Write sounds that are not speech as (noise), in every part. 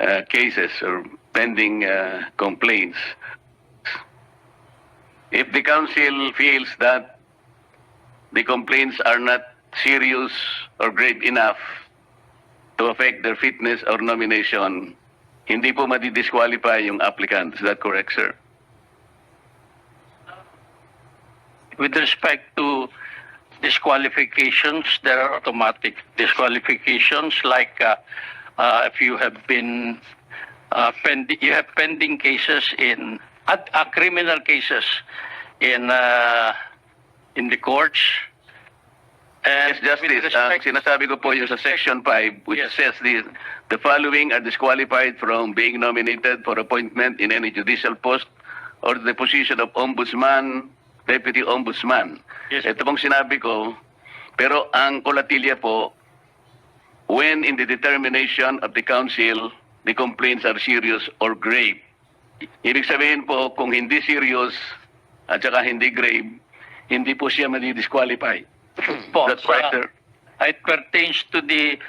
uh, cases or pending uh, complaints. If the council feels that the complaints are not serious or grave enough to affect their fitness or nomination, hindi po madi-disqualify yung applicant. Is that correct, sir? With respect to disqualifications, there are automatic disqualifications like uh, uh, if you have been uh, pending, you have pending cases in at uh, criminal cases in uh, in the courts. And Yes, Justice. Ang respect- sinasabi ko po yung sa Section 5, which Yes. says the, the following are disqualified from being nominated for appointment in any judicial post or the position of ombudsman, deputy ombudsman. Yes. Ito pong sinabi ko, pero ang kolatilya po, when in the determination of the council, the complaints are serious or grave. Ibig sabihin po, kung hindi serious at saka hindi grave, hindi po siya madi-disqualify. (clears throat) po, That's right, sir. It pertains to the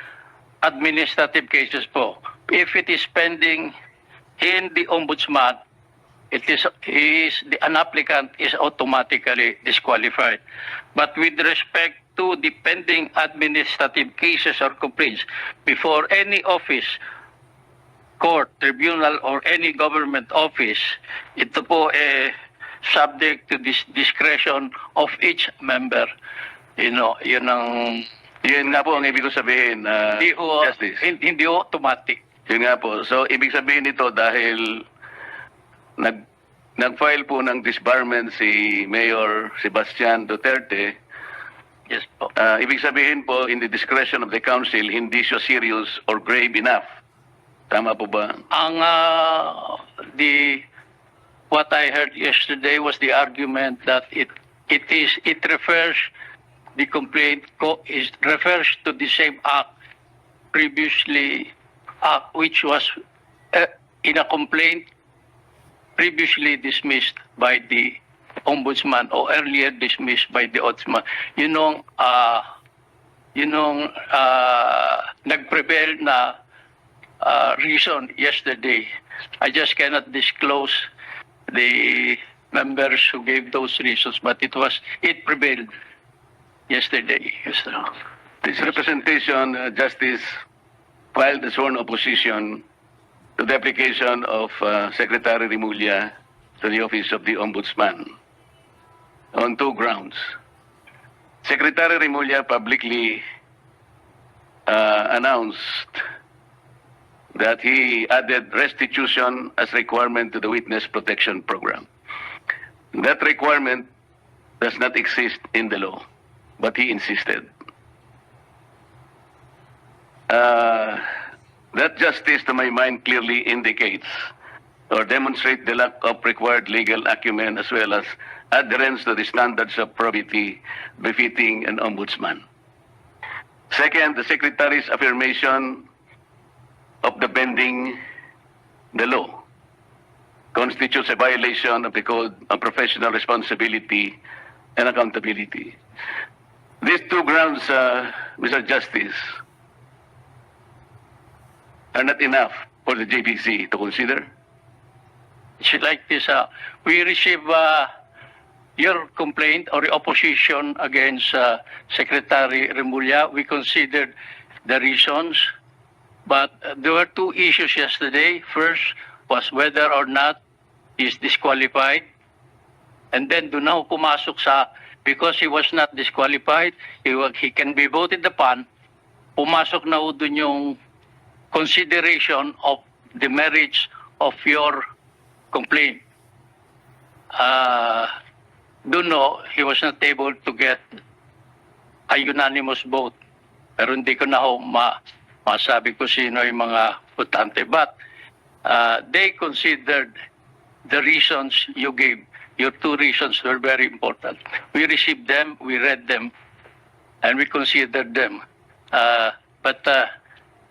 administrative cases po. If it is pending in the ombudsman, it is, is the, an applicant is automatically disqualified. But with respect to the pending administrative cases or complaints before any office, court, tribunal, or any government office, ito po eh subject to this discretion of each member. You know, yun ang Yun nga po ang ibig ko sabihin, uh, hindi ho, Justice. hin- hindi automatic. Yun nga po. So, ibig sabihin nito dahil nag nag-file po ng disbarment si Mayor Sebastian Duterte, Yes po. uh, ibig sabihin po, in the discretion of the council, hindi siya serious or grave enough. Tama po ba? Ang ah, the what I heard yesterday was the argument that it it is it refers the complaint co- is refers to the same act previously act which was uh, in a complaint previously dismissed by the ombudsman or earlier dismissed by the ombudsman. Yun nung ah yun nung ah, nag-prevail na uh, reason yesterday. I just cannot disclose the members who gave those reasons, but it was it prevailed yesterday. Yes, sir. This representation, uh, Justice, filed a sworn opposition to the application of uh, Secretary Rimulya to the office of the Ombudsman on two grounds. Secretary Rimulya publicly uh, announced that he added restitution as requirement to the Witness Protection Program. That requirement does not exist in the law, but he insisted. Uh, that justice, to my mind, clearly indicates or demonstrate the lack of required legal acumen as well as adherence to the standards of probity befitting an ombudsman. Second, the Secretary's affirmation of the bending the law constitutes a violation of the Code of Professional Responsibility and Accountability. These two grounds, uh, Mr. Justice, are not enough for the JBC to consider. It's like this. Uh, we receive uh, your complaint or opposition against uh, Secretary Remulla. We considered the reasons, but uh, there were two issues yesterday. First was whether or not he's disqualified. And then doon na ho pumasok sa, because he was not disqualified, he, he can be voted upon, pumasok na ho doon yung consideration of the merits of your complaint. Uh, doon no, he was not able to get a unanimous vote. Pero hindi ko na ho ma masabi ko sino yung mga votante. But uh, they considered the reasons you gave. Your two reasons were very important. We received them, we read them, and we considered them. Uh, but uh,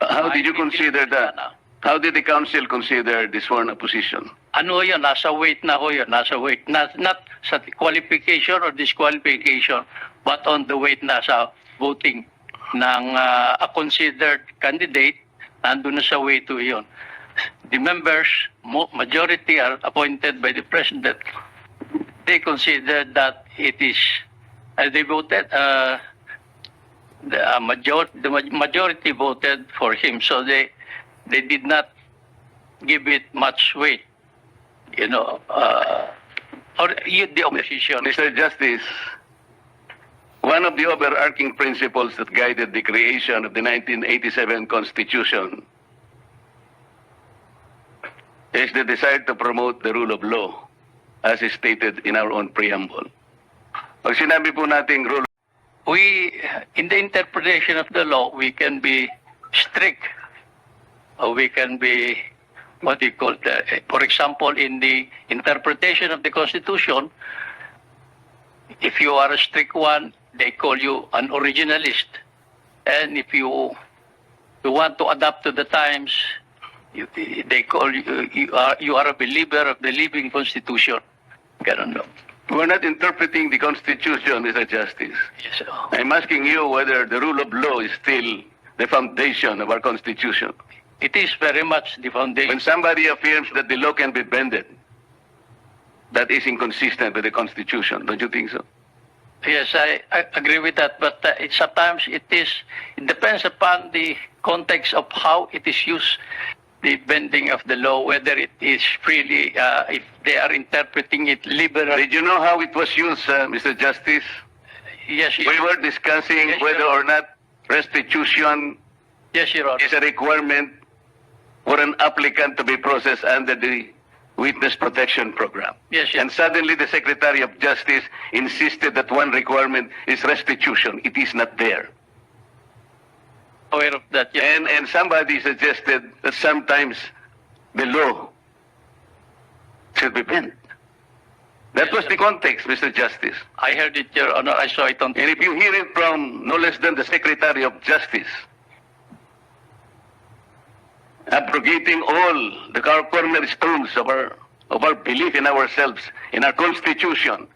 How did you consider that? How did the council consider this sworn opposition? ano yun, nasa weight na ho yun, nasa weight. Not, not sa qualification or disqualification, but on the weight na sa voting ng uh, a considered candidate, nandun na sa weight to yun. the members, majority are appointed by the president. They consider that it is, uh, they voted, uh, the uh, major, the majority voted for him, so they, they did not give it much weight, you know, uh, or the opposition. Mr. Justice, one of the overarching principles that guided the creation of the 1987 Constitution is the desire to promote the rule of law as is stated in our own preamble. Pag sinabi po nating rule we in the interpretation of the law we can be strict or we can be what you call the, for example in the interpretation of the constitution if you are a strict one they call you an originalist. And if you you want to adapt to the times you, they call you you are you are a believer of the living constitution. Ganun no? We're not interpreting the Constitution, Mr. Justice. yes sir. I'm asking you whether the rule of law is still the foundation of our Constitution. it is very much the foundation When somebody affirms that the law can be bended, that is inconsistent with the Constitution. Don't you think so? Yes, I, I agree with that. But uh, it, sometimes it is, it depends upon the context of how it is used, the bending of the law, whether it is freely, uh, if they are interpreting it liberally. Did you know how it was used, uh, Mr. Justice? Yes, We yes, were discussing Yes, whether Your or not restitution yes, Your Honor. is a requirement for an applicant to be processed under the Witness Protection Program. Yes, yes. And suddenly the Secretary of Justice insisted that one requirement is restitution. It is not there. Aware of that. Yes. And, and somebody suggested that sometimes the law should be bent. That was the context, Mr. Justice. I heard it, Your Honor. I saw it on. And if you hear it from no less than the Secretary of Justice, abrogating all the cornerstones of our, of our belief in ourselves, in our Constitution,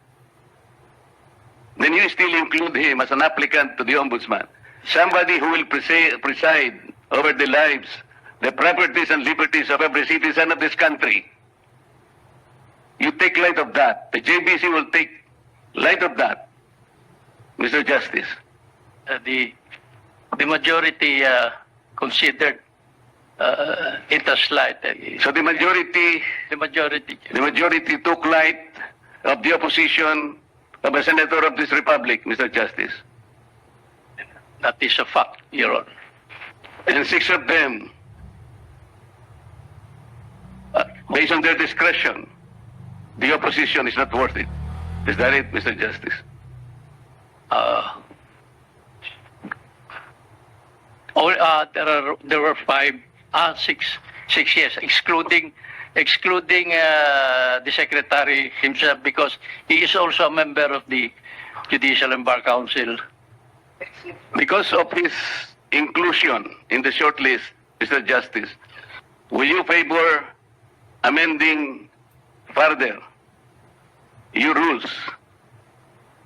then you still include him as an applicant to the Ombudsman. Somebody who will presi- preside over the lives, the properties and liberties of every citizen of this country. You take light of that. The JBC will take light of that. Mr. Justice. uh, the the majority uh, considered uh, it a slight. Uh, So the majority, the majority. the majority took light of the opposition of a senator of this republic, Mr. Justice. That is a fact, Your Honor. And six of them, uh, based on their discretion, the opposition is not worth it. Is that it, Mr. Justice? Uh, all, uh, there are there were five, ah, six, six yes, excluding excluding uh, the secretary himself because he is also a member of the Judicial and Bar Council. Because of his inclusion in the shortlist, Mr. Justice, will you favor amending further your rules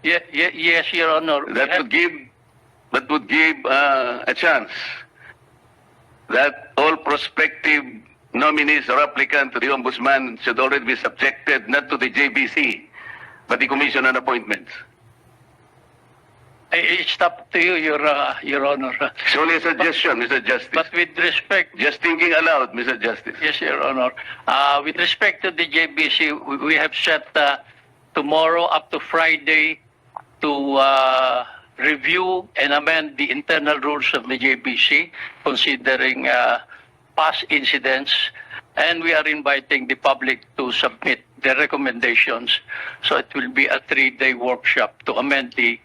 Ye- ye- yes, Your Honor. We that have- would give that would give uh, a chance that all prospective nominees or applicants to the ombudsman should already be subjected not to the JBC but the Commission on Appointments. It's up to you, Your uh, Your Honor. It's only a suggestion, Mr. Justice. But with respect, Just thinking aloud, Mr. Justice. yes, Your Honor. Uh, with respect to the JBC, we, we have set uh, tomorrow up to Friday to uh, review and amend the internal rules of the JBC, considering uh, past incidents, and we are inviting the public to submit their recommendations. So it will be a three-day workshop to amend the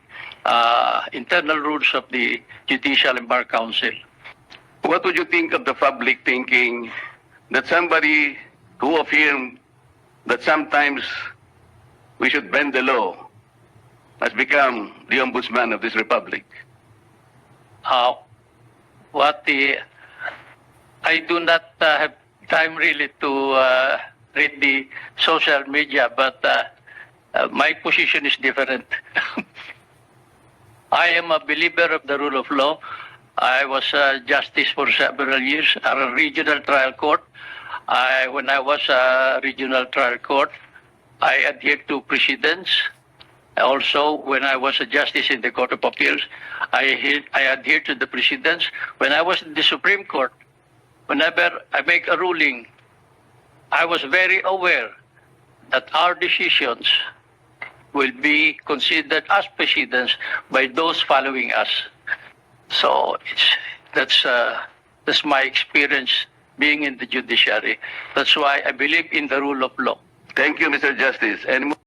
uh, internal rules of the Judicial and Bar Council. What would you think of the public thinking that somebody who affirmed that sometimes we should bend the law has become the ombudsman of this republic? uh, what the I do not uh, have time really to uh, read the social media, but uh, uh, my position is different. (laughs) I am a believer of the rule of law. I was a justice for several years at a regional trial court. I, when I was a regional trial court, I adhered to precedents. Also, when I was a justice in the Court of Appeals, I, I adhered to the precedents. When I was in the Supreme Court, whenever I make a ruling, I was very aware that our decisions will be considered as precedents by those following us. So it's, that's uh, that's my experience being in the judiciary. That's why I believe in the rule of law. Thank you, Mr. Justice. More